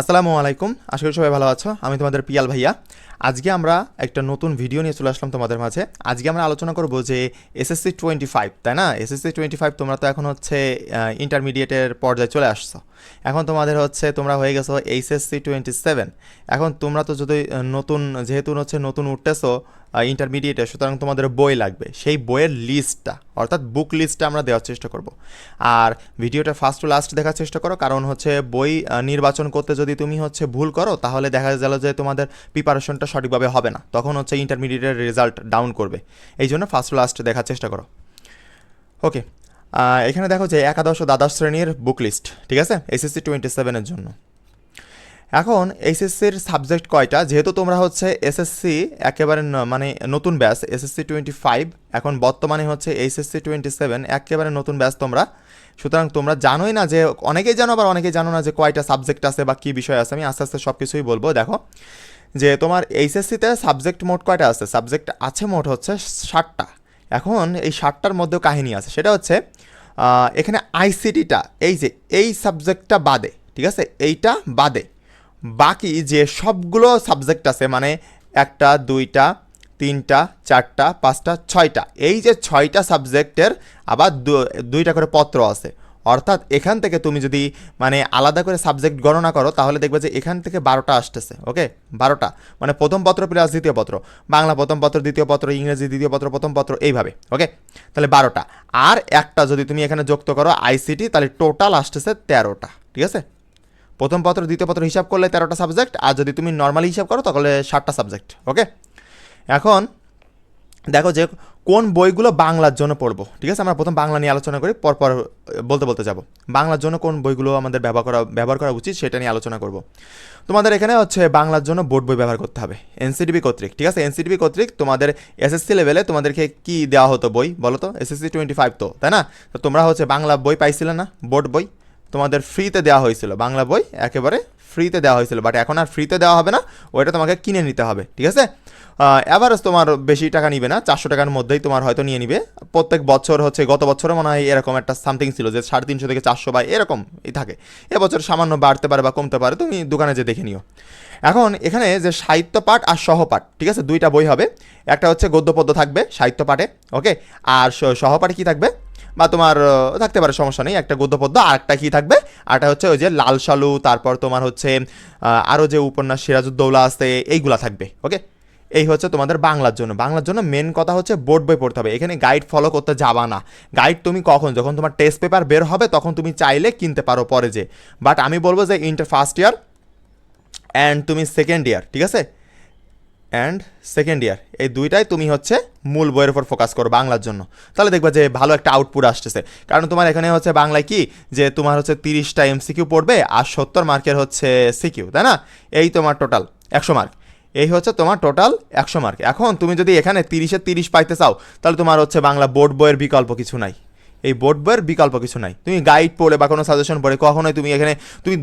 আসসালামু আলাইকুম। আশা করি সবাই ভালো আছো। আমি তোমাদের পিয়াল ভাইয়া। আজকে আমরা একটা নতুন ভিডিও নিয়ে চলে আসলাম তোমাদের মাঝে। আজকে আমরা আলোচনা করব যে এসএসসি টোয়েন্টি ফাইভ তাই না? এসএসসি টোয়েন্টি ফাইভ তোমরা তো এখন হচ্ছে ইন্টারমিডিয়েটের পর্যায়ে চলে আসছো। এখন তোমাদের হচ্ছে, তোমরা হয়ে গেছো এইচএসসি টোয়েন্টি সেভেন এখন তোমরা তো যদি নতুন, যেহেতু হচ্ছে নতুন উঠতেছো ইন্টারমিডিয়েটে সুতরাং তোমাদের বই লাগবে। সেই বইয়ের লিস্টটা অর্থাৎ বুক লিস্টটা আমরা দেওয়ার চেষ্টা করব। আর ভিডিওটা ফার্স্ট টু লাস্ট দেখার চেষ্টা করো, কারণ হচ্ছে বই নির্বাচন করতে যদি তুমি হচ্ছে ভুল করো, তাহলে দেখা গেল যে তোমাদের প্রিপারেশনটা সঠিকভাবে হবে না। তখন হচ্ছে ইন্টারমিডিয়েটের রেজাল্ট ডাউন করবে। এই জন্য ফার্স্ট টু লাস্ট দেখার চেষ্টা করো। ওকে এখানে দেখো যে একাদশ ও দ্বাদশ শ্রেণির বুক লিস্ট ঠিক আছে? এসএসসি টোয়েন্টি সেভেনের জন্য। এখন এইচএসসির সাবজেক্ট কয়টা? যেহেতু তোমরা হচ্ছে এসএসসি একেবারে মানে নতুন ব্যাচ এসএসসি টোয়েন্টি ফাইভ এখন বর্তমানে হচ্ছে এইচএসসি টোয়েন্টি সেভেন একেবারে নতুন ব্যাচ তোমরা। সুতরাং তোমরা জানোই না যে, অনেকেই জানো, আবার অনেকেই জানো না যে কয়টা সাবজেক্ট আছে বা কী বিষয় আছে। আমি আস্তে আস্তে সব কিছুই বলব। দেখো, যে তোমার এইচএসসিতে সাবজেক্ট মোট কয়টা আছে? সাবজেক্ট আছে মোট হচ্ছে ষাটটা। এখন এই ষাটটার মধ্যেও কাহিনী আছে। সেটা হচ্ছে এখানে আইসিটিটা এই যে, এই সাবজেক্টটা বাদে, ঠিক আছে? এইটা বাদে। বাকি যে সবগুলো সাবজেক্ট আছে মানে একটা, দুইটা, তিনটা, চারটা, পাঁচটা, ছয়টা, এই যে ছয়টা সাবজেক্টের আবার দুইটা করে পত্র আছে। অর্থাৎ এখান থেকে তুমি যদি মানে আলাদা করে সাবজেক্ট গণনা করো, তাহলে দেখবে যে এখান থেকে বারোটা আসতেছে ওকে বারোটা। মানে প্রথম পত্র প্লাস দ্বিতীয় পত্র। বাংলা প্রথম পত্র, দ্বিতীয় পত্র, ইংরেজি দ্বিতীয় পত্র, প্রথম পত্র, এইভাবে ওকে তাহলে বারোটা। আর একটা যদি তুমি এখানে যুক্ত করো আইসিটি তাহলে টোটাল আসতেছে তেরোটা, ঠিক আছে? প্রথম পত্র, দ্বিতীয় পত্র হিসাব করলে তেরোটা সাবজেক্ট আর যদি তুমি নর্মালি হিসাব করো, তাহলে ষাটটা সাবজেক্ট ওকে এখন দেখো যে কোন বইগুলো বাংলার জন্য পড়ব, ঠিক আছে? আমরা প্রথম বাংলা নিয়ে আলোচনা করি, পরপর বলতে বলতে যাব। বাংলার জন্য কোন বইগুলো আমাদের ব্যবহার করা ব্যবহার করা উচিত সেটা নিয়ে আলোচনা করব। তোমাদের এখানে হচ্ছে বাংলার জন্য বোর্ড বই ব্যবহার করতে হবে এনসিডিবি কর্তৃক, ঠিক আছে? এনসিডিবি কর্তৃক তোমাদের এসএসসি লেভেলে তোমাদেরকে কি দেওয়া হতো বই, বলো তো? এসএসসি টোয়েন্টি ফাইভ তো, তাই না? তো তোমরা হচ্ছে বাংলা বই পাইছিলে না, বোর্ড বই? তোমাদের ফ্রিতে দেওয়া হয়েছিল, বাংলা বই একেবারে ফ্রিতে দেওয়া হয়েছিল বাট এখন আর ফ্রিতে দেওয়া হবে না, ওইটা তোমাকে কিনে নিতে হবে, ঠিক আছে? অ্যাভারেজ তোমার বেশি টাকা নিবে না, চারশো টাকার মধ্যেই তোমার হয়তো নিয়ে নিবে। প্রত্যেক বছর হচ্ছে, গত বছরে মনে হয় এরকম একটা সামথিং ছিল যে সাড়ে তিনশো থেকে চারশো বা এরকম থাকে। এবছর সামান্য বাড়তে পারে বা কমতে পারে, তুমি দোকানে যে দেখে নিও। এখন এখানে যে সাহিত্য পাঠ আর সহপাঠ ঠিক আছে? দুইটা বই হবে। একটা হচ্ছে গদ্যপদ্য থাকবে, সাহিত্য পাঠে, ওকে? আর সহপাঠে কি থাকবে? বা তোমার থাকতে পারে, সমস্যা নেই। একটা গদ্য পদ্য আর একটা কী থাকবে? আরটা হচ্ছে ওই যে লাল সালু তারপর তোমার হচ্ছে আরও যে উপন্যাস সিরাজউদ্দৌলা আছে, এইগুলা থাকবে, ওকে? এই হচ্ছে তোমাদের বাংলার জন্য। বাংলার জন্য মেন কথা হচ্ছে বোর্ড বই পড়তে হবে। এখানে গাইড ফলো করতে যাবা না। গাইড তুমি কখন? যখন তোমার টেস্ট পেপার বের হবে, তখন তুমি চাইলে কিনতে পারো পরে যে বাট আমি বলব যে ইন্টার ফার্স্ট ইয়ার অ্যান্ড তুমি সেকেন্ড ইয়ার ঠিক আছে? অ্যান্ড সেকেন্ড ইয়ার এই দুইটাই তুমি হচ্ছে মূল বইয়ের উপর ফোকাস করো বাংলার জন্য। তাহলে দেখবা যে ভালো একটা আউটপুট আসতেছে। কারণ তোমার এখানে হচ্ছে বাংলায় কি? যে তোমার হচ্ছে তিরিশটা এমসিকিউ পড়বে আর সত্তর মার্কের হচ্ছে সিকিউ তাই না? এই তোমার টোটাল একশো মার্ক এই হচ্ছে তোমার টোটাল একশো মার্ক এখন তুমি যদি এখানে তিরিশে তিরিশ পাইতে চাও, তাহলে তোমার হচ্ছে বাংলা বোর্ড বইয়ের বিকল্প কিছু নাই। এই বোর্ড বইয়ের বিকল্প কিছু নাই। তুমি গাইড পড়ে বা কোনো সাজেশন পড়ে, কখনোই তুমি এখানে, তুমি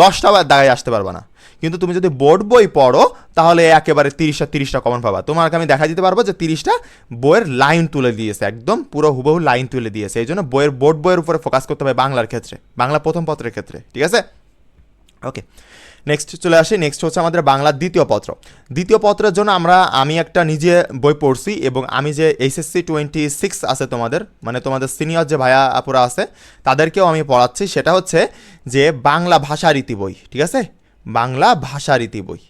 দশটা বার দাগায় আসতে পারবে না। কিন্তু তুমি যদি বোর্ড বই পড়ো, তাহলে একেবারে তিরিশটা তিরিশটা কমন পাবা। তোমাকে আমি দেখা দিতে পারব যে তিরিশটা বইয়ের লাইন তুলে দিয়েছে, একদম পুরো হুবহু লাইন তুলে দিয়েছে। এই জন্য বইয়ের, বোর্ড বইয়ের উপরে ফোকাস করতে হবে বাংলার ক্ষেত্রে, বাংলা প্রথম পত্রের ক্ষেত্রে, ঠিক আছে? ওকে নেক্সট চলে আসি নেক্সট হচ্ছে আমাদের বাংলার দ্বিতীয় পত্র। দ্বিতীয় পত্রের জন্য আমরা, আমি একটা নিজে বই পড়ছি এবং আমি যে এইচএসসি টোয়েন্টি সিক্স আছে তোমাদের মানে তোমাদের সিনিয়র যে ভাইয়া আপুরা আছে, তাদেরকেও আমি পড়াচ্ছি। সেটা হচ্ছে যে বাংলা ভাষা রীতি বই, ঠিক আছে? বাংলা ভাষা রীতি বই।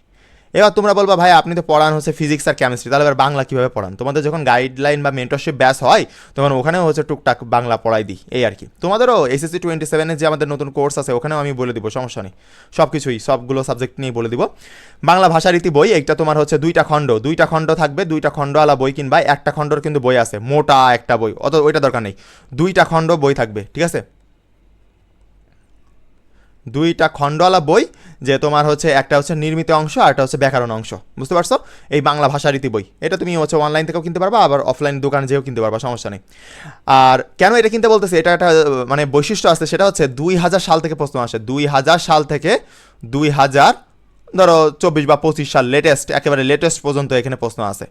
এবার তোমরা বলবা, ভাই, আপনি তো পড়ান হচ্ছে ফিজিক্স আর কেমিস্ট্রি তাহলে এবার বাংলা কীভাবে পড়ান? তোমাদের যখন গাইডলাইন বা মেন্টরশিপ ব্যাস হয়, তখন ওখানেও হচ্ছে টুকটাক বাংলা পড়াই দিই, এই আর কি। তোমাদেরও এসএসসি টোয়েন্টি সেভেনের যে আমাদের নতুন কোর্স আছে, ওখানেও আমি বলে দিব, সমস্যা নেই। সব কিছুই সবগুলো সাবজেক্ট নিয়ে বলে দিব। বাংলা ভাষার ভাষারীতি বই একটা তোমার হচ্ছে দুইটা খণ্ড দুইটা খণ্ড থাকবে, দুইটা খণ্ডওয়ালা বই কিনবা, একটা খণ্ডর কিন্তু বই আছে, মোটা একটা বই, অত ওইটা দরকার নেই। দুইটা খণ্ড বই থাকবে, ঠিক আছে? দুইটা খণ্ডওয়ালা বই যে তোমার হচ্ছে একটা হচ্ছে নির্মিত অংশ আর একটা হচ্ছে ব্যাকরণ অংশ। বুঝতে পারছ? এই বাংলা ভাষারীতি বই। এটা তুমি হচ্ছে অনলাইন থেকেও কিনতে পারবা, আবার অফলাইন দোকানে যেও কিনতে পারবা, সমস্যা নেই। আর কেন এটা কিনতে বলতেছি? এটা একটা মানে বৈশিষ্ট্য আছে, সেটা হচ্ছে দুই হাজার সাল থেকে প্রশ্ন আসে। দুই হাজার সাল থেকে দুই হাজার, ধরো চব্বিশ বা পঁচিশ সাল লেটেস্ট একেবারে লেটেস্ট পর্যন্ত এখানে প্রশ্ন আছে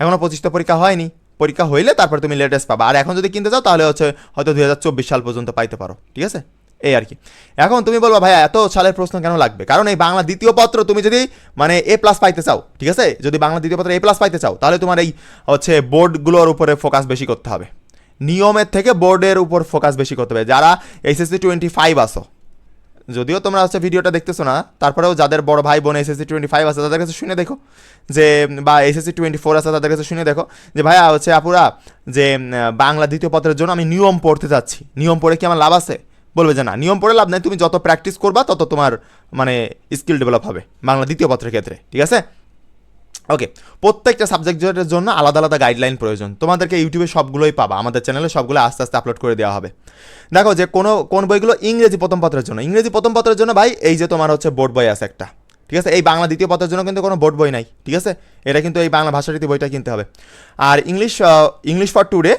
এখনও পঁচিশটা পরীক্ষা হয়নি। পরীক্ষা হইলে তারপর তুমি লেটেস্ট পাবা। আর এখন যদি কিনতে চাও, তাহলে হচ্ছে হয়তো দুই হাজার চব্বিশ সাল পর্যন্ত পাইতে পারো। ঠিক আছে? এই আর কি। এখন তুমি বলব ভাই এত সালের প্রশ্ন কেন লাগবে? কারণ এই বাংলা দ্বিতীয় পত্র তুমি যদি মানে এ প্লাস পাইতে চাও, ঠিক আছে? যদি বাংলা দ্বিতীয় পত্র এ প্লাস পাইতে চাও, তাহলে তোমার এই, হচ্ছে বোর্ডগুলোর উপরে ফোকাস বেশি করতে হবে। নিয়মের থেকে বোর্ডের উপর ফোকাস বেশি করতে হবে। যারা এইচএসসি টোয়েন্টি ফাইভ আসো যদিও তোমরা হচ্ছে ভিডিওটা দেখতেছো না, তারপরেও যাদের বড় ভাই বোন এসএসসি টোয়েন্টি ফাইভ আছে, তাদের কাছে শুনে দেখো যে, বা এসএসসি টোয়েন্টি ফোর আছে, তাদের কাছে শুনে দেখো যে, ভাইয়া, হচ্ছে আপুরা, যে বাংলা দ্বিতীয় পত্রের জন্য আমি নিয়ম পড়তে যাচ্ছি নিয়ম পড়ে কি আমার লাভ আছে? বলবে যে না, নিয়ম পড়ে লাভ নাই, তুমি যত প্র্যাকটিস করবা, তত তোমার মানে স্কিল ডেভেলপ হবে। বাংলা দ্বিতীয় পত্রের ক্ষেত্রে, ঠিক আছে? ওকে প্রত্যেকটা সাবজেক্টের জন্য আলাদা আলাদা গাইডলাইন প্রয়োজন। তোমাদেরকে ইউটিউবে সবগুলোই পাবা, আমাদের চ্যানেলে সবগুলো আস্তে আস্তে আপলোড করে দেওয়া হবে। দেখো যে কোনো, কোন বইগুলো ইংরেজি প্রথম পত্রের জন্য। ইংরেজি প্রথম পত্রের জন্য ভাই, এই যে তোমার হচ্ছে বোর্ড বই আছে একটা। ঠিক আছে? এই বাংলা দ্বিতীয় পত্রের জন্য কিন্তু কোনো বোর্ড বই নাই, ঠিক আছে? এটা কিন্তু এই বাংলা ভাষারীতি বইটা কিনতে হবে। আর ইংলিশ ইংলিশ ফর টুডে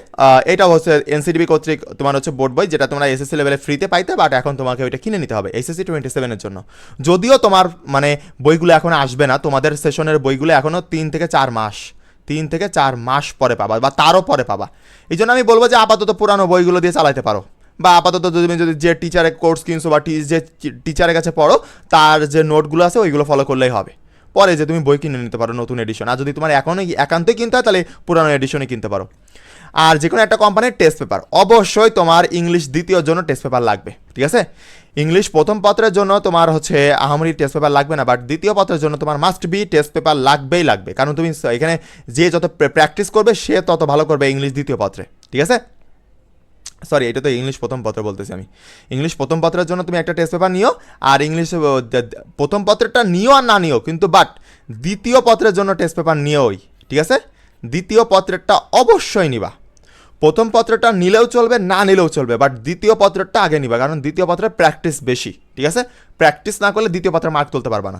এটা হচ্ছে এনসিডিবি কর্তৃক তোমার হচ্ছে বোর্ড বই, যেটা তোমরা এসএসসি লেভেলে ফ্রিতে পাইতে বাট এখন তোমাকে ওইটা কিনে নিতে হবে এসএসসি টোয়েন্টি সেভেনের জন্য। যদিও তোমার মানে বইগুলো এখন আসবে না, তোমাদের সেশনের বইগুলো এখনও তিন থেকে চার মাস, তিন থেকে চার মাস পরে পাবা, বা তারও পরে পাবা। এই জন্য আমি বলব যে আপাতত পুরানো বইগুলো দিয়ে চালাতে পারো। বা আপাতত তুমি যদি যে টিচারের কোর্স কিনছো বা যে টিচারের কাছে পড়ো, তার যে নোটগুলো আছে, ওইগুলো ফলো করলেই হবে। পরে যে তুমি বই কিনে নিতে পারো, নতুন এডিশন আর যদি তোমার এখনই একান্তই কিনতে হয়, তাহলে পুরানো এডিশনই কিনতে পারো। আর যে কোনো একটা কোম্পানির টেস্ট পেপার অবশ্যই তোমার ইংলিশ দ্বিতীয় জন্য টেস্ট পেপার লাগবে, ঠিক আছে? ইংলিশ প্রথম পত্রের জন্য তোমার হচ্ছে আহামরি টেস্ট পেপার লাগবে না বাট দ্বিতীয় পত্রের জন্য তোমার মাস্ট বি টেস্ট পেপার লাগবেই লাগবে। কারণ তুমি এখানে যে যত প্র্যাকটিস করবে, সে তত ভালো করবে ইংলিশ দ্বিতীয় পত্রে, ঠিক আছে? সরি এটা তো ইংলিশ প্রথম পত্র বলতেছি আমি। ইংলিশ প্রথম পত্রের জন্য তুমি একটা টেস্ট পেপার নিও, আর ইংলিশ প্রথম পত্রটা নিও আর না নিও, কিন্তু বাট দ্বিতীয় পত্রের জন্য টেস্ট পেপার নিওই, ঠিক আছে? দ্বিতীয় পত্রেরটা অবশ্যই নিবা। প্রথম পত্রটা নিলেও চলবে, না নিলেও চলবে বাট দ্বিতীয় পত্রটা আগে নিবা, কারণ দ্বিতীয় পত্রের প্র্যাকটিস বেশি, ঠিক আছে? প্র্যাকটিস না করলে দ্বিতীয় পত্রের মার্ক তুলতে পারবা না।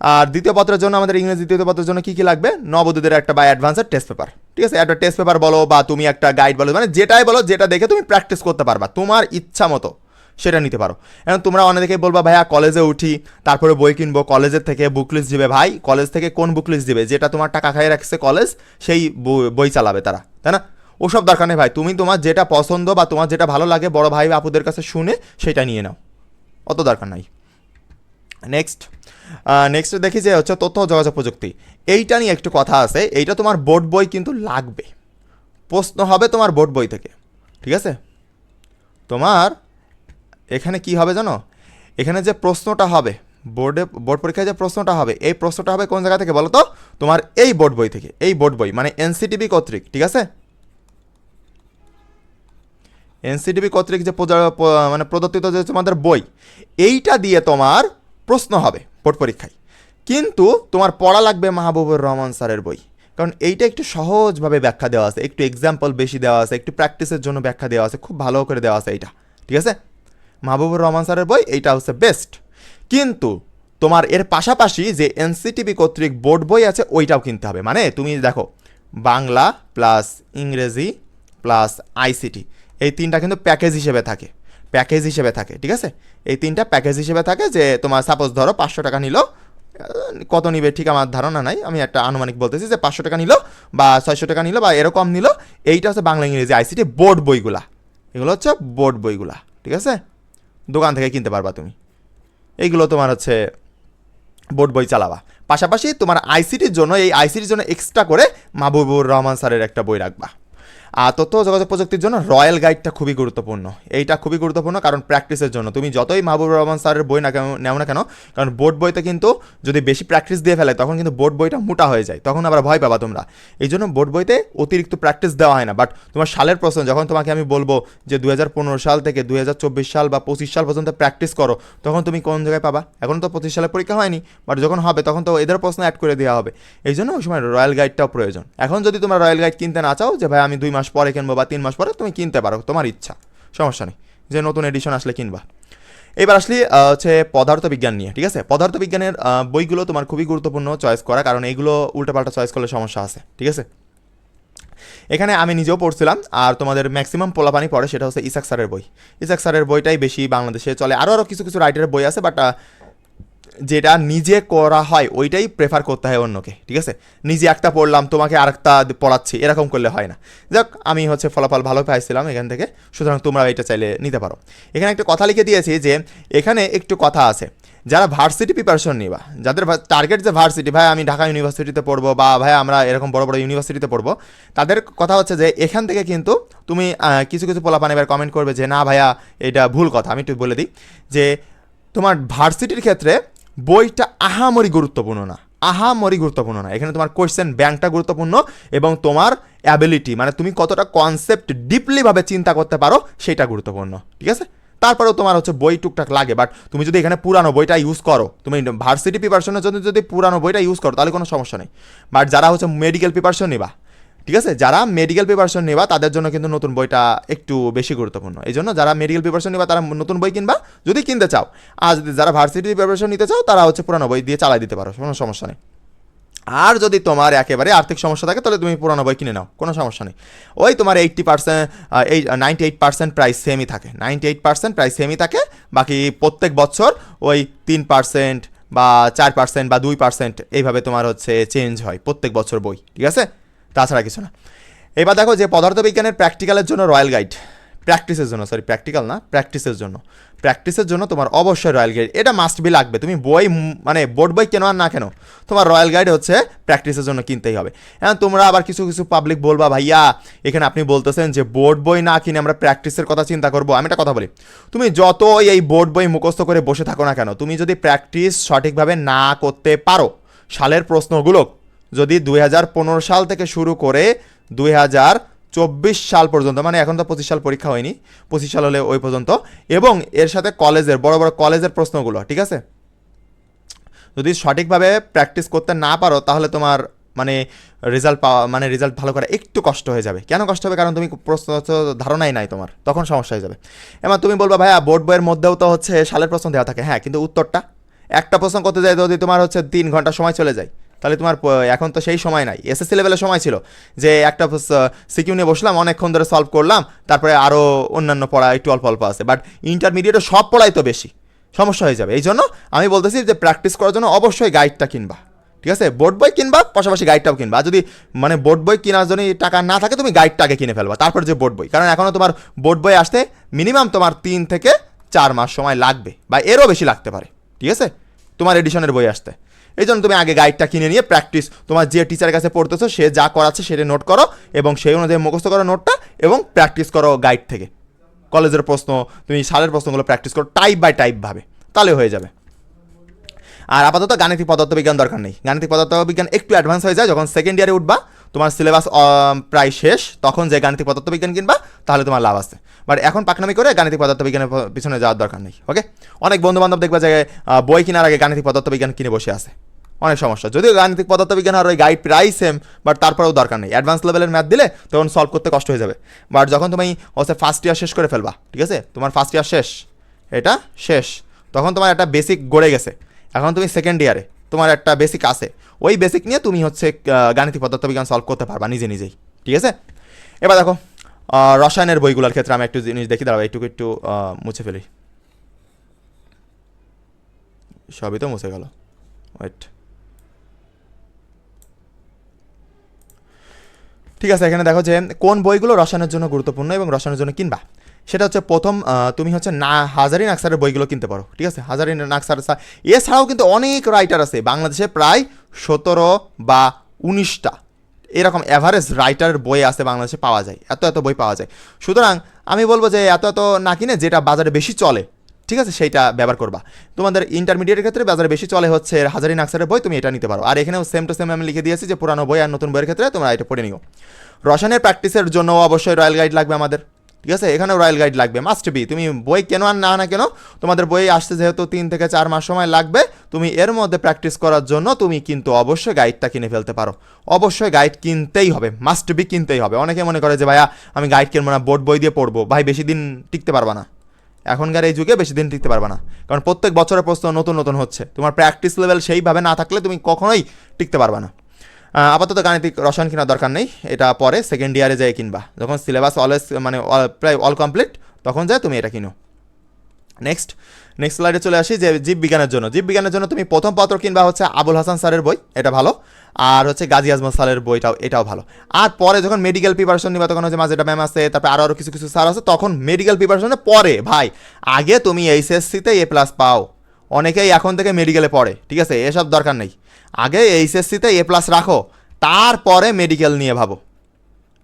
আর দ্বিতীয় পত্রের জন্য, আমাদের ইংরেজি দ্বিতীয় পত্রের জন্য কী কী লাগবে? নবদূতের একটা বা অ্যাডভান্সের টেস্ট পেপার ঠিক আছে? একটা টেস্ট পেপার বলো বা তুমি একটা গাইড বলো মানে যেটাই বলো, যেটা দেখে তুমি প্র্যাকটিস করতে পারবা। তোমার ইচ্ছা মতো সেটা নিতে পারো। এখন তোমরা অনেকে বলবা, ভাইয়া কলেজে উঠি, তারপরে বই কিনবো কলেজের থেকে বুক লিস্ট দিবে ভাই কলেজ থেকে কোন বুক লিস্ট দিবে? যেটা তোমার টাকা খাইয়ে রাখছে কলেজ সেই বই- চালাবে তারা। তাই না? ওসব দরকার নেই ভাই। তুমি তোমার যেটা পছন্দ বা তোমার যেটা ভালো লাগে, বড় ভাই আপুদের কাছে শুনে সেটা নিয়ে নাও। অত দরকার নাই। নেক্সট নেক্সট দেখি যে হচ্ছে তথ্য যোগাযোগ প্রযুক্তি। এইটা নিয়ে একটু কথা আছে। এইটা তোমার বোর্ড বই কিন্তু লাগবে। প্রশ্ন হবে তোমার বোর্ড বই থেকে। ঠিক আছে? তোমার এখানে কি হবে জানো? এখানে যে প্রশ্নটা হবে বোর্ডে বোর্ড পরীক্ষায় যে প্রশ্নটা হবে, এই প্রশ্নটা হবে কোন জায়গা থেকে বলো তো? তোমার এই বোর্ড বই থেকে। এই বোর্ড বই মানে এনসিটিভি কর্তৃক। ঠিক আছে? এনসিটিভি কর্তৃক যে মানে প্রদত্তিত যে তোমাদের বই, এইটা দিয়ে তোমার প্রশ্ন হবে। বোর্ড পরীক্ষায়। কিন্তু তোমার পড়া লাগবে মাহবুবুর রহমান স্যারের বই। কারণ এইটা একটু সহজভাবে ব্যাখ্যা দেওয়া আছে, একটু এক্সাম্পল বেশি দেওয়া আছে, একটু প্র্যাকটিসের জন্য ব্যাখ্যা দেওয়া আছে, খুব ভালো করে দেওয়া আছে এইটা। ঠিক আছে? মাহবুবুর রহমান স্যারের বই, এইটা হচ্ছে বেস্ট কিন্তু তোমার এর পাশাপাশি যে এনসিটিভি কর্তৃক বোর্ড বই আছে, ওইটাও কিনতে হবে। মানে তুমি দেখো, বাংলা প্লাস ইংরেজি প্লাস আইসিটি এই তিনটা কিন্তু প্যাকেজ হিসেবে থাকে। প্যাকেজ হিসেবে থাকে, ঠিক আছে? এই তিনটা প্যাকেজ হিসেবে থাকে যে তোমার সাপোজ ধরো পাঁচশো টাকা নিল, কত নিবে ঠিক আমার ধারণা নাই, আমি একটা আনুমানিক বলতেছি যে পাঁচশো টাকা নিল বা ছয়শো টাকা নিল বা এরকম নিল, এইটা হচ্ছে বাংলা ইংরেজি আইসিটি বোর্ড বইগুলা। এগুলো হচ্ছে বোর্ড বইগুলা, ঠিক আছে? দোকান থেকে কিনতে পারবা তুমি। এইগুলো তোমার হচ্ছে বোর্ড বই চালাবা। পাশাপাশি তোমার আইসিটির জন্য, এই আইসিটির জন্য এক্সট্রা করে মাহবুবুর রহমান স্যারের একটা বই রাখবা। তথ্য যোগাযোগ প্রযুক্তির জন্য রয়্যাল গাইডটা খুবই গুরুত্বপূর্ণ। এইটা খুবই গুরুত্বপূর্ণ কারণ প্র্যাকটিসের জন্য। তুমি যতই মাহবুবুর রহমান স্যারের বই না নেও না কেন, কারণ বোর্ড বইতে কিন্তু যদি বেশি প্র্যাকটিস দিয়ে ফেলে, তখন কিন্তু বোর্ড বইটা মোটা হয়ে যায়। তখন আবার ভয় পাবা তোমরা। এই জন্য বোর্ড বইতে অতিরিক্ত প্র্যাকটিস দেওয়া হয় না। বাট তোমার সালের প্রশ্ন, যখন তোমাকে আমি বলব যে দুই হাজার পনেরো সাল থেকে দুই হাজার চব্বিশ সাল বা পঁচিশ সাল পর্যন্ত প্র্যাকটিস করো, তখন তুমি কোন জায়গায় পাবা? এখন তো পঁচিশ সালে পরীক্ষা হয়নি, বাট যখন হবে, তখন তো এদের প্রশ্ন অ্যাড করে দেওয়া হবে। এই জন্য ওই সময় রয়্যাল গাইডটাও প্রয়োজন। এখন যদি তোমরা রয়্যাল গাইড কিনতে না চাও, যে ভাই আমি দুই মাস পরে কিনবো বা তিন মাস পরে তুমি কিনতে পারো, তোমার ইচ্ছা। সমস্যা নেই। যে নতুন এডিশন আসলে কিনবা। এবার আসলে হচ্ছে পদার্থবিজ্ঞান নিয়ে, ঠিক আছে? পদার্থবিজ্ঞানের বইগুলো তোমার খুবই গুরুত্বপূর্ণ চয়েস করা, কারণ এইগুলো উল্টোপাল্টা চয়েস করলে সমস্যা আছে, ঠিক আছে? এখানে আমি নিজেও পড়ছিলাম, আর তোমাদের ম্যাক্সিমাম পোলাপানি পড়ে, সেটা হচ্ছে ইসাক স্যারের বই। ইসাক স্যারের বইটাই বেশি বাংলাদেশে চলে। আরও আরও কিছু কিছু রাইটারের বই আছে বাট যেটা নিজে করা হয়, ওইটাই প্রেফার করতে হয় অন্যকে, ঠিক আছে? নিজে একটা পড়লাম, তোমাকে আরেকটা পড়াচ্ছি, এরকম করলে হয় না। যাক, আমি হচ্ছে ফলাফল ভালো পাইছিলাম এখান থেকে, সুতরাং তোমরা এটা চাইলে নিতে পারো। এখানে একটা কথা লিখে দিয়েছি যে, এখানে একটু কথা আছে। যারা ভার্সিটি প্রিপারেশন নিবা, যাদের টার্গেট যে ভার্সিটি ভাই আমি ঢাকা ইউনিভার্সিটিতে পড়ব বা ভাই আমরা এরকম বড় বড় ইউনিভার্সিটিতে পড়ব, তাদের কথা হচ্ছে যে, এখান থেকে কিন্তু তুমি কিছু কিছু পোলাপান এবার কমেন্ট করবে যে, না ভাইয়া, এটা ভুল কথা। আমি একটু বলে দিই যে, তোমার ভার্সিটির ক্ষেত্রে বইটা আহামরি গুরুত্বপূর্ণ না, আহামরি গুরুত্বপূর্ণ না। এখানে তোমার কোয়েশ্চেন ব্যাংকটা গুরুত্বপূর্ণ এবং তোমার অ্যাবিলিটি মানে তুমি কতটা কনসেপ্ট ডিপলিভাবে চিন্তা করতে পারো সেটা গুরুত্বপূর্ণ, ঠিক আছে? তারপরেও তোমার হচ্ছে বই টুকটাক লাগে বাট তুমি যদি এখানে পুরানো বইটা ইউজ করো, তুমি ভার্সিটি প্রিপারেশনের জন্য যদি পুরানো বইটা ইউজ করো, তাহলে কোনো সমস্যা নেই। বাট যারা হচ্ছে মেডিকেল প্রিপারেশন নিবা ঠিক আছে? যারা মেডিকেল প্রিপারেশন নেবা, তাদের জন্য কিন্তু নতুন বইটা একটু বেশি গুরুত্বপূর্ণ। এই জন্য যারা মেডিকেল প্রিপারেশন নেবা, তারা নতুন বই কিনবা, যদি কিনতে চাও। আর যারা ভার্সিটি প্রিপারেশন নিতে চাও, তারা হচ্ছে পুরানো বই দিয়ে চালাই দিতে পারো, কোনো সমস্যা নেই। আর যদি তোমার একেবারে আর্থিক সমস্যা থাকে, তাহলে তুমি পুরানো বই কিনে নাও, কোনো সমস্যা নেই। ওই তোমার এইট্টি পার্সেন্ট এই নাইনটি এইট পার্সেন্ট প্রাইস সেমই থাকে। নাইনটি এইট পার্সেন্ট প্রাইস সেমই থাকে, বাকি প্রত্যেক বছর ওই তিন পার্সেন্ট বা চার পার্সেন্ট বা দুই পার্সেন্ট এইভাবে তোমার হচ্ছে চেঞ্জ হয় প্রত্যেক বছর বই, ঠিক আছে? তাছাড়া কিছু না। এবার দেখো যে পদার্থবিজ্ঞানের প্র্যাকটিক্যালের জন্য রয়্যাল গাইড প্র্যাকটিসের জন্য সরি প্র্যাকটিক্যাল না প্র্যাকটিসের জন্য। প্র্যাকটিসের জন্য তোমার অবশ্যই রয়্যাল গাইড এটা মাস্ট বি লাগবে। তুমি বই মানে বোর্ড বই কেন আর না কেন, তোমার রয়্যাল গাইড হচ্ছে প্র্যাকটিসের জন্য কিনতেই হবে। এখন তোমরা আবার কিছু কিছু পাবলিক বলবা, ভাইয়া, এখানে আপনি বলতেছেন যে বোর্ড বই না কিনে আমরা প্র্যাকটিসের কথা চিন্তা করব। আমি একটা কথা বলি, তুমি যত এই বোর্ড বই মুখস্থ করে বসে থাকো না কেন, তুমি যদি প্র্যাকটিস সঠিকভাবে না করতে পারো, সালের প্রশ্নগুলো যদি দুই হাজার পনেরো সাল থেকে শুরু করে দুই চব্বিশ সাল পর্যন্ত মানে এখন তো পঁচিশ সাল পরীক্ষা হয়নি, পঁচিশ সাল হলে ওই পর্যন্ত, এবং এর সাথে কলেজের, বড় বড় কলেজের প্রশ্নগুলো, ঠিক আছে? যদি সঠিকভাবে প্র্যাকটিস করতে না পারো, তাহলে তোমার মানে রেজাল্ট পাওয়া মানে রেজাল্ট ভালো করা একটু কষ্ট হয়ে যাবে। কেন কষ্ট হবে? কারণ তুমি প্রশ্ন ধারণাই নাই তোমার, তখন সমস্যা হয়ে যাবে। এবার তুমি বলবা, ভাইয়া, বোর্ড বইয়ের মধ্যেও তো হচ্ছে সালের প্রশ্ন দেওয়া থাকে। হ্যাঁ কিন্তু উত্তরটা, একটা প্রশ্ন করতে যায় যদি তোমার হচ্ছে তিন ঘণ্টা সময় চলে যায় তাহলে তোমার এখন তো সেই সময় নাই। এসএসসি লেভেলের সময় ছিল যে একটা সিকিউ নিয়ে বসলাম, অনেকক্ষণ ধরে সলভ করলাম, তারপরে আরও অন্যান্য পড়া একটু অল্প অল্প আছে। বাট ইন্টারমিডিয়েটে সব পড়াই তো বেশি। সমস্যা হয়ে যাবে। এই জন্য আমি বলতেছি যে প্র্যাকটিস করার জন্য অবশ্যই গাইডটা কিনবা। ঠিক আছে? বোর্ড বই কিনবা, পাশাপাশি গাইডটাও কিনবা। যদি মানে বোর্ড বই কেনার জন্য টাকা না থাকে, তুমি গাইডটা আগে কিনে ফেলবা। তারপর যে বোর্ড বই। কারণ এখনও তোমার বোর্ড বই আসতে মিনিমাম তোমার তিন থেকে চার মাস সময় লাগবে বা এরও বেশি লাগতে পারে। ঠিক আছে? তোমার এডিশনের বই আসতে। এই জন্য তুমি আগে গাইডটা কিনে নিয়ে প্র্যাকটিস তোমার যে টিচারের কাছে পড়তেছো, সে যা করাচ্ছে সেটা নোট করো এবং সেই অনুযায়ী মুখস্থ করো নোটটা এবং প্র্যাকটিস করো গাইড থেকে। কলেজের প্রশ্ন, তুমি সালের প্রশ্নগুলো প্র্যাকটিস করো টাইপ বাই টাইপভাবে তাহলে হয়ে যাবে। আর আপাতত গাণিতিক পদার্থবিজ্ঞান দরকার নেই। গাণিতিক পদার্থবিজ্ঞান একটু অ্যাডভান্স হয়ে যায়, যখন সেকেন্ড ইয়ারে উঠবা, তোমার সিলেবাস প্রায় শেষ, তখন যে গাণিতিক পদার্থবিজ্ঞান কিনবা, তাহলে তোমার লাভ আছে। বাট এখন পাকনামি করে গাণিতিক পদার্থবিজ্ঞানের পিছনে যাওয়ার দরকার নেই ওকে অনেক বন্ধু বান্ধব দেখবা যে বই কেনার আগে গাণিতিক পদার্থবিজ্ঞান কিনে বসে আছে। অনেক সমস্যা। যদিও গাণিতিক পদার্থবিজ্ঞান আর ওই গাইড প্রায় সেম বাট তারপরেও দরকার নেই। অ্যাডভান্স লেভেলের ম্যাথ দিলে তখন সলভ করতে কষ্ট হয়ে যাবে। বাট যখন তুমি হচ্ছে ফার্স্ট ইয়ার শেষ করে ফেলবা, ঠিক আছে? তোমার ফার্স্ট ইয়ার শেষ, এটা শেষ। তখন তোমার একটা বেসিক গড়ে গেছে। এখন তুমি সেকেন্ড ইয়ারে তোমার একটা বেসিক আছে। ওই বেসিক নিয়ে তুমি হচ্ছে গাণিতিক পদার্থবিজ্ঞান সলভ করতে পারবা নিজে নিজেই, ঠিক আছে? এবার দেখো রসায়নের বইগুলোর ক্ষেত্রে আমি একটু জিনিস দেখি দাঁড়াবো একটু একটু মুছে ফেলি। সবই তো মুছে গেল। ওয়েট ঠিক আছে, এখানে দেখো যে কোন বইগুলো রসায়নের জন্য গুরুত্বপূর্ণ এবং রসায়নের জন্য কিনবা? সেটা হচ্ছে প্রথম তুমি হচ্ছে না হাজারি নাকসারের বইগুলো কিনতে পারো, ঠিক আছে? হাজারিন নাকসার সা- এছাড়াও কিন্তু অনেক রাইটার আছে, বাংলাদেশে প্রায় সতেরো বা উনিশটা। এরকম অ্যাভারেজ রাইটারের বই আছে বাংলাদেশে পাওয়া যায়, এত এত বই পাওয়া যায়। সুতরাং আমি বলব যে এত এত না কিনে যেটা বাজারে বেশি চলে ঠিক আছে, সেইটা ব্যবহার করবা। তোমাদের ইন্টারমিডিয়েটের ক্ষেত্রে বাজারে বেশি চলে হচ্ছে হাজারি নাকসারের বই, তুমি এটা নিতে পারো। আর এখানেও সেম টু সেম আমি লিখে দিয়েছি যে পুরানো বই আর নতুন বইয়ের ক্ষেত্রে তোমরা এটা পড়ে নিও। রসায়নের প্র্যাকটিসের জন্য অবশ্যই রয়্যাল গাইড লাগবে আমাদের। ঠিক আছে, এখানেও রয়্যাল গাইড লাগবে মাস্ট বি তুমি বই কেন আর না না কেন? তোমাদের বই আসতে যেহেতু তিন থেকে চার মাস সময় লাগবে, তুমি এর মধ্যে প্র্যাকটিস করার জন্য তুমি কিন্তু অবশ্যই গাইডটা কিনে ফেলতে পারো। অবশ্যই গাইড কিনতেই হবে মাস্ট বি কিনতেই হবে। অনেকে মনে করে যে, ভাইয়া, আমি গাইড কিনবো না বোর্ড বই দিয়ে পড়ব। ভাই, বেশি দিন টিকতে পারবা না। এখনকার এই যুগে বেশি দিন টিকতে পারবে না। কারণ প্রত্যেক বছরের প্রশ্ন নতুন নতুন হচ্ছে। তোমার প্র্যাকটিস লেভেল সেইভাবে না থাকলে তুমি কখনোই টিকতে পারবে না। আপাতত গাণিতিক রসায়ন কেনার দরকার নেই। এটা পরে সেকেন্ড ইয়ারে যায় কিনবা। যখন সিলেবাস অলওয়েজ মানে প্রায় অল কমপ্লিট তখন যায় তুমি এটা কিনো। নেক্সট নেক্সট স্লাইডে চলে আসি যে জীববিজ্ঞানের জন্য। জীববিজ্ঞানের জন্য তুমি প্রথম পত্র কিংবা হচ্ছে আবুল হাসান স্যারের বই, এটা ভালো। আর হচ্ছে গাজী আজমল স্যারের বইটাও, এটাও ভালো। আর পরে যখন মেডিকেল প্রিপারেশন নিবা, তখন হচ্ছে মাঝে ম্যাম আছে, তারপর আরও আরও কিছু কিছু স্যার আছে, তখন মেডিকেল প্রিপারেশনে পরে, ভাই, আগে তুমি এইচএসসিতে এ প্লাস পাও। অনেকেই এখন থেকে মেডিকেলে পড়ে, ঠিক আছে? এসব দরকার নেই। আগে এইচএসসিতে এ প্লাস রাখো, তারপরে মেডিকেল নিয়ে ভাবো।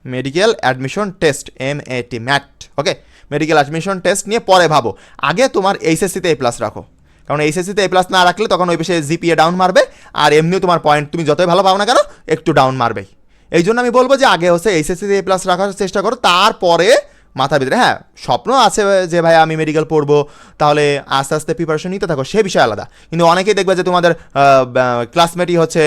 Medical admission test M A T MAT okay medical admission test নিয়ে পরে ভাবো। আগে তোমার এইচএসসিতে এ প্লাস রাখো। কারণ এইচএসসিতে এ প্লাস না রাখলে তখন ওই বেশি জিপিএ ডাউন মারবে, আর এমনিও তোমার পয়েন্ট তুমি যতই ভালো পাও না কেন, একটু ডাউন মারবেই। এই জন্য আমি বলব যে আগে হচ্ছে এইচএসসিতে এ প্লাস রাখার চেষ্টা করো, তারপরে মাথা ভিতরে হ্যাঁ স্বপ্ন আছে যে ভাই আমি মেডিকেল পড়ব, তাহলে আস্তে আস্তে প্রিপারেশন নিতে থাকো, সে বিষয় আলাদা। কিন্তু অনেকেই দেখবে যে তোমাদের ক্লাসমেটই হচ্ছে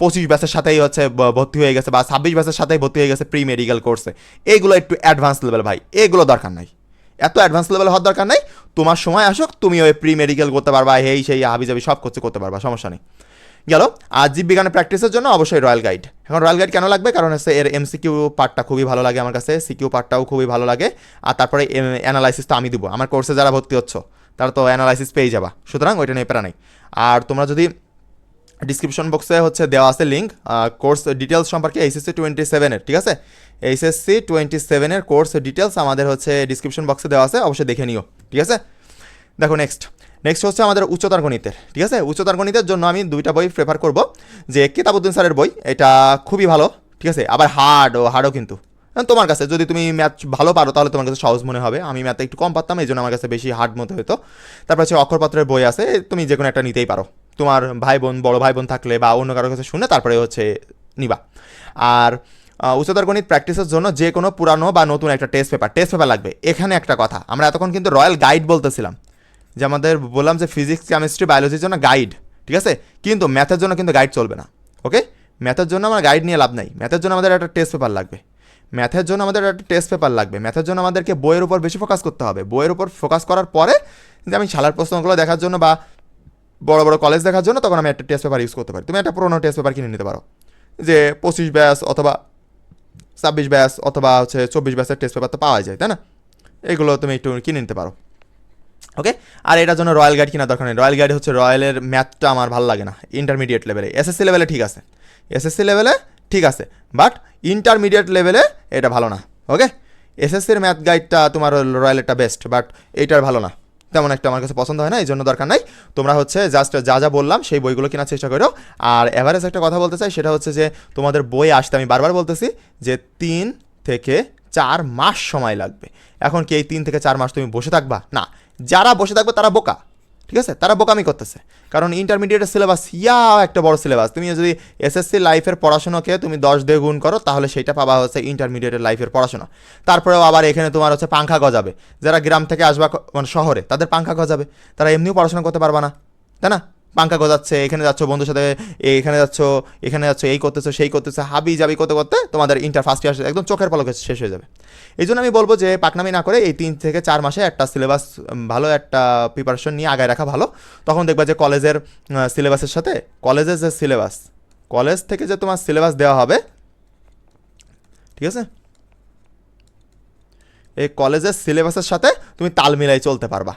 পঁচিশ ব্যাচের সাথেই হচ্ছে ভর্তি হয়ে গেছে, বা ছাব্বিশ ব্যাচের সাথেই ভর্তি হয়ে গেছে প্রি মেডিকেল কোর্সে এইগুলো একটু অ্যাডভান্স লেভেল ভাই, এগুলো দরকার নাই। এত অ্যাডভান্স লেভেল হওয়ার দরকার নাই। তোমার সময় আসুক, তুমি ওই প্রি মেডিকেল করতে পারবা এই সেই হাবি জাবি সব কিছু করতে পারবা, সমস্যা নেই। গেল, আর জীববিজ্ঞানের প্র্যাকটিসের জন্য অবশ্যই রয়্যাল গাইড এখন রয়্যাল গাইড কেন লাগবে? কারণ হচ্ছে এর এমসিকিউ পার্টটা খুবই ভালো লাগে আমার কাছে সিকিউ পার্টটাও খুবই ভালো লাগে। আর তারপরে অ্যানালাইসিস তো আমি দেবো। আমার কোর্সে যারা ভর্তি হচ্ছ, তারা তো অ্যানালাইসিস পেয়ে যাবা। সুতরাং ওইটা নিয়ে প্যারা নেই। আর তোমরা যদি ডিসক্রিপশন বক্সে হচ্ছে দেওয়া আছে লিঙ্ক কোর্স ডিটেলস সম্পর্কে এইচএসসি টোয়েন্টি সেভেনের ঠিক আছে? এইচএসসি টোয়েন্টি সেভেনের কোর্স ডিটেলস আমাদের হচ্ছে ডিসক্রিপশন বক্সে দেওয়া আছে, অবশ্যই দেখে নিও, ঠিক আছে? দেখো নেক্সট নেক্সট হচ্ছে আমাদের উচ্চতার গণিতের, ঠিক আছে? উচ্চতার গণিতের জন্য আমি দুইটা বই প্রেফার করব, যে কিতাবুদ্দিন স্যারের বই, এটা খুবই ভালো, ঠিক আছে? আবার হার্ড ও হার্ডও কিন্তু। তোমার কাছে, যদি তুমি ম্যাথ ভালো পারো, তাহলে তোমার কাছে সহজ মনে হবে। আমি ম্যাথে একটু কম পারতাম, এই জন্য আমার কাছে বেশি হার্ড মতো হতো। তারপর হচ্ছে অক্ষরপত্রের বই আছে, তুমি যে কোনো একটা নিতেই পারো। তোমার ভাই বোন বড় ভাই বোন থাকলে বা অন্য কারোর কাছে শুনে তারপরে হচ্ছে নিবা। আর উচ্চতর গণিত প্র্যাকটিসের জন্য যে কোনো পুরানো বা নতুন একটা টেস্ট পেপার টেস্ট পেপার লাগবে। এখানে একটা কথা, আমরা এতক্ষণ কিন্তু রয়্যাল গাইড বলতেছিলাম। যে আমাদের বললাম যে ফিজিক্স কেমিস্ট্রি বায়োলজির জন্য গাইড ঠিক আছে? কিন্তু ম্যাথের জন্য কিন্তু গাইড চলবে না ওকে ম্যাথের জন্য আমার গাইড নিয়ে লাভ নাই। ম্যাথের জন্য আমাদের একটা টেস্ট পেপার লাগবে। ম্যাথের জন্য আমাদের একটা টেস্ট পেপার লাগবে। ম্যাথের জন্য আমাদেরকে বইয়ের উপর বেশি ফোকাস করতে হবে। বইয়ের উপর ফোকাস করার পরে যে আমি শালার প্রশ্নগুলো দেখার জন্য বা বড় বড় কলেজ দেখার জন্য তখন আমি একটা টেস্ট পেপার ইউজ করতে পারি। তুমি একটা পুরোনো টেস্ট পেপার কিনে নিতে পারো। যে পঁচিশ ব্যাস অথবা ছাব্বিশ ব্যাস অথবা হচ্ছে চব্বিশ ব্যাসের টেস্ট পেপার তো পাওয়া যায়, তাই না? এগুলো তুমি একটু কিনে নিতে পারো। ওকে আর এটার জন্য রয়্যাল গাইড কিনা দরকার নেই। রয়্যাল গাইড হচ্ছে রয়্যালের ম্যাথটা আমার ভালো লাগে না। ইন্টারমিডিয়েট লেভেলে এসএসসি লেভেলে ঠিক আছে। এসএসসি লেভেলে ঠিক আছে। বাট ইন্টারমিডিয়েট লেভেলে এটা ভালো না। ওকে এসএসসির ম্যাথ গাইডটা তোমার রয়্যালেরটা বেস্ট বাট এইটার ভালো না। তেমন একটা আমার কাছে পছন্দ হয় না এই জন্য দরকার নাই। তোমরা হচ্ছে জাস্ট যা যা বললাম, সেই বইগুলো কেনার চেষ্টা করো। আর এভারেজ একটা কথা বলতে চাই, সেটা হচ্ছে যে তোমাদের বই আসতে আমি বারবার বলতেছি যে তিন থেকে চার মাস সময় লাগবে। এখন কি এই তিন থেকে চার মাস তুমি বসে থাকবা? না, যারা বসে থাকবে তারা বোকা। ঠিক আছে? তারা বোকামি করতেছে। কারণ ইন্টারমিডিয়েটের সিলেবাস ইয়া একটা বড় সিলেবাস তুমি যদি এসএসসি লাইফের পড়াশোনাকে তুমি দশ দিয়ে গুণ করো, তাহলে সেটা পাবা হচ্ছে ইন্টারমিডিয়েটের লাইফের পড়াশোনা। তারপরেও আবার এখানে তোমার হচ্ছে পাংখা গজাবে। যারা গ্রাম থেকে আসবা মানে শহরে, তাদের পাংখা গজাবে। তারা এমনিও পড়াশোনা করতে পারবা না। তাই না? পাংখা গজাচ্ছে, এখানে যাচ্ছ বন্ধুর সাথে এখানে যাচ্ছ এখানে যাচ্ছ, এই করতেছো, সেই করতেছো, হাবি জাবি করতে করতে তোমাদের ইন্টার ফার্স্ট ইয়ার একদম চোখের পলকে শেষ হয়ে যাবে। এই জন্য আমি বলব যে পাকনামি না করে এই তিন থেকে চার মাসে একটা সিলেবাস ভালো একটা প্রিপারেশন নিয়ে আগায় রাখা ভালো। তখন দেখবা যে কলেজের সিলেবাসের সাথে কলেজের যে সিলেবাস কলেজ থেকে যে তোমার সিলেবাস দেওয়া হবে, ঠিক আছে? এই কলেজের সিলেবাসের সাথে তুমি তাল মিলাই চলতে পারবা।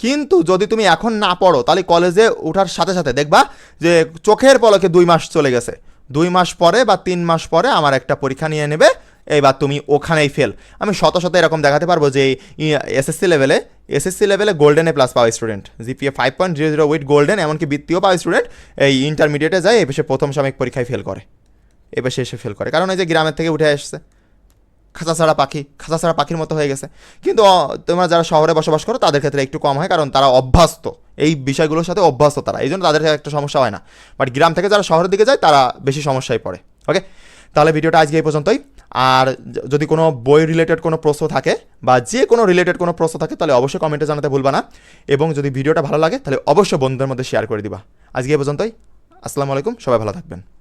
কিন্তু যদি তুমি এখন না পড়ো, তাহলে কলেজে ওঠার সাথে সাথে দেখবা যে চোখের পলকে দুই মাস চলে গেছে। দুই মাস পরে বা তিন মাস পরে আমার একটা পরীক্ষা নিয়ে নেবে, এইবার তুমি ওখানেই ফেল আমি শত শত এরকম দেখাতে পারব যে এসএসসি লেভেলে এসএসসি লেভেলে গোল্ডেনে প্লাস পাওয়া student GPA five point zero zero with golden এমনকি বৃত্তিও পাওয়া স্টুডেন্ট এই ইন্টারমিডিয়েটে যায় এবার সে প্রথম সাময়িক পরীক্ষায় ফেল করে। এবার সে এসে ফেল করে। কারণ এই যে গ্রামের থেকে উঠে আসছে। খাঁচাছাড়া পাখি খাঁচাছাড়া পাখির মতো হয়ে গেছে। কিন্তু তোমরা যারা শহরে বসবাস করো, তাদের ক্ষেত্রে একটু কম হয়, কারণ তারা অভ্যস্ত। এই বিষয়গুলোর সাথে অভ্যস্ত তারা এই জন্য তাদের একটা সমস্যা হয় না। বাট গ্রাম থেকে যারা শহরের দিকে যায়, তারা বেশি সমস্যায় পড়ে, ওকে? তাহলে ভিডিওটা আজকে এই পর্যন্তই। আর যদি কোনো বই রিলেটেড কোনো প্রশ্ন থাকে, বা যে কোনো রিলেটেড কোনো প্রশ্ন থাকে, তাহলে অবশ্যই কমেন্টে জানাতে ভুলবা না। এবং যদি ভিডিওটা ভালো লাগে, তাহলে অবশ্যই বন্ধুদের মধ্যে শেয়ার করে দিবা। আজকে এই পর্যন্তই। আসসালামু আলাইকুম, সবাই ভালো থাকবেন।